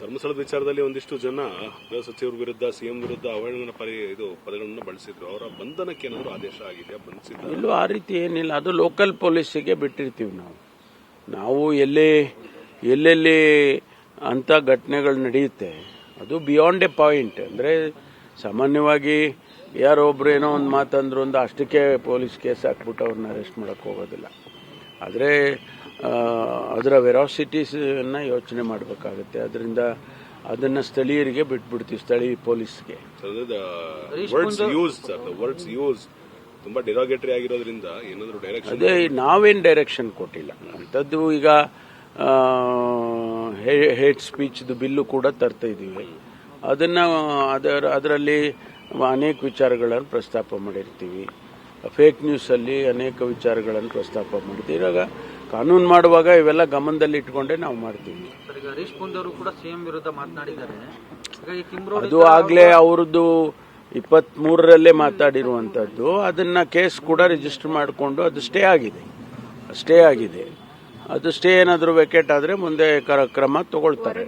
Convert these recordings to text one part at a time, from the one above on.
ಧರ್ಮಸ್ಥಳದ ವಿಚಾರದಲ್ಲಿ ಒಂದಿಷ್ಟು ಜನ ಗೃಹ ಸಚಿವರ ವಿರುದ್ಧ, ಸಿಎಂ ವಿರುದ್ಧ ಅವಹೇಳನ ಪರಿ ಇದು ಪದಗಳನ್ನು ಬಳಸಿದ್ರು. ಅವರ ಬಂಧನಕ್ಕೆ ಏನಾದರೂ ಆದೇಶ ಆಗಿದೆಯಾ? ಬಂಧಿಸಿದ್ರು? ಇಲ್ಲೂ ಆ ರೀತಿ ಏನಿಲ್ಲ. ಅದು ಲೋಕಲ್ ಪೊಲೀಸಿಗೆ ಬಿಟ್ಟಿರ್ತೀವಿ ನಾವು. ನಾವು ಎಲ್ಲೇ, ಎಲ್ಲೆಲ್ಲಿ ಅಂಥ ಘಟನೆಗಳು ನಡೆಯುತ್ತೆ, ಅದು ಬಿಯಾಂಡ್ ಎ ಪಾಯಿಂಟ್ ಅಂದರೆ ಸಾಮಾನ್ಯವಾಗಿ ಯಾರೋ ಒಬ್ರು ಏನೋ ಒಂದು ಮಾತಂದ್ರು ಒಂದು ಅಷ್ಟಕ್ಕೆ ಪೊಲೀಸ್ ಕೇಸ್ ಹಾಕ್ಬಿಟ್ಟು ಅವ್ರನ್ನ ಅರೆಸ್ಟ್ ಮಾಡೋಕ್ಕೆ ಹೋಗೋದಿಲ್ಲ. ಆದರೆ ಅದರ ವೆರಾಸಿಟೀಸನ್ನು ಯೋಚನೆ ಮಾಡಬೇಕಾಗುತ್ತೆ. ಅದರಿಂದ ಅದನ್ನು ಸ್ಥಳೀಯರಿಗೆ ಬಿಟ್ಬಿಡ್ತೀವಿ ಸ್ಥಳೀಯ ಪೊಲೀಸ್ಗೆ. Words use sir words use ತುಂಬಾ ಡಿರಾಗೇಟರಿ ಆಗಿರೋದ್ರಿಂದ ಏನಾದರೂ ಡೈರೆಕ್ಷನ್ ಅದೇ ನಾವೇನು ಡೈರೆಕ್ಷನ್ ಕೊಟ್ಟಿಲ್ಲ. ಅಂಥದ್ದು ಈಗ ಹೇಟ್ ಸ್ಪೀಚ್ದು ಬಿಲ್ಲು ಕೂಡ ತರ್ತಾ ಇದ್ದೀವಿ. ಅದನ್ನು ಅದರ ಅದರಲ್ಲಿ ಅನೇಕ ವಿಚಾರಗಳನ್ನು ಪ್ರಸ್ತಾಪ ಮಾಡಿರ್ತೀವಿ. ಫೇಕ್ ನ್ಯೂಸಲ್ಲಿ ಅನೇಕ ವಿಚಾರಗಳನ್ನು ಪ್ರಸ್ತಾಪ ಮಾಡ್ತೀವಿ. ಇವಾಗ ಕಾನೂನು ಮಾಡುವಾಗ ಇವೆಲ್ಲ ಗಮನದಲ್ಲಿ ಇಟ್ಕೊಂಡೇ ನಾವು ಮಾಡ್ತೀವಿ. ಅದು ಆಗ್ಲೇ ಅವ್ರದ್ದು ಇಪ್ಪತ್ ಮೂರರಲ್ಲೇ ಮಾತಾಡಿರುವಂತದ್ದು. ಅದನ್ನ ಕೇಸ್ ಕೂಡ ರಿಜಿಸ್ಟರ್ ಮಾಡಿಕೊಂಡು ಅದು ಸ್ಟೇ ಆಗಿದೆ. ಸ್ಟೇ ಆಗಿದೆ. ಅದು ಸ್ಟೇ ಏನಾದರೂ ವೆಕೇಟ್ ಆದ್ರೆ ಮುಂದೆ ಕಾರ್ಯಕ್ರಮ ಕ್ರಮ ತಗೊಳ್ತಾರೆ.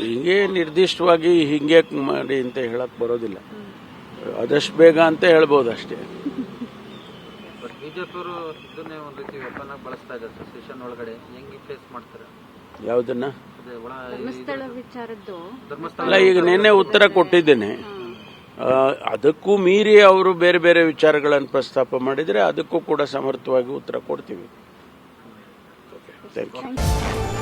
ಹಿಂಗೆ ನಿರ್ದಿಷ್ಟವಾಗಿ ಹಿಂಗೆ ಮಾಡಿ ಅಂತ ಹೇಳಕ್ ಬರೋದಿಲ್ಲ. ಆದಷ್ಟು ಬೇಗ ಅಂತ ಹೇಳ್ಬೋದು ಅಷ್ಟೇ. ಬಟ್ ಬಿಜೆಪಿ ಅವರು ಇದನ್ನೇ ಒಂದ್ ರೀತಿ ವೆಪನ್ ಆಗಿ ಬಳಸ್ತಾ ಇದ್ದಾರೆ ಸರ್ ಸ್ಟೇಷನ್ ಒಳಗಡೆ. ಹೆಂಗೆ ಫೇಸ್ ಮಾಡ್ತಾರೆ? ಯಾವುದನ್ನ? ಅದೇ ವಿಚಾರದ್ದು. ಧರ್ಮಸ್ಥಳ ಅಲ್ಲ ಈಗ ನಿನ್ನೆ ಉತ್ತರ ಕೊಟ್ಟಿದ್ದೇನೆ. ಅದಕ್ಕೂ ಮೀರಿ ಅವರು ಬೇರೆ ಬೇರೆ ವಿಚಾರಗಳನ್ನು ಪ್ರಸ್ತಾಪ ಮಾಡಿದರೆ ಅದಕ್ಕೂ ಕೂಡ ಸಮರ್ಥವಾಗಿ ಉತ್ತರ ಕೊಡ್ತೀವಿ. Thank you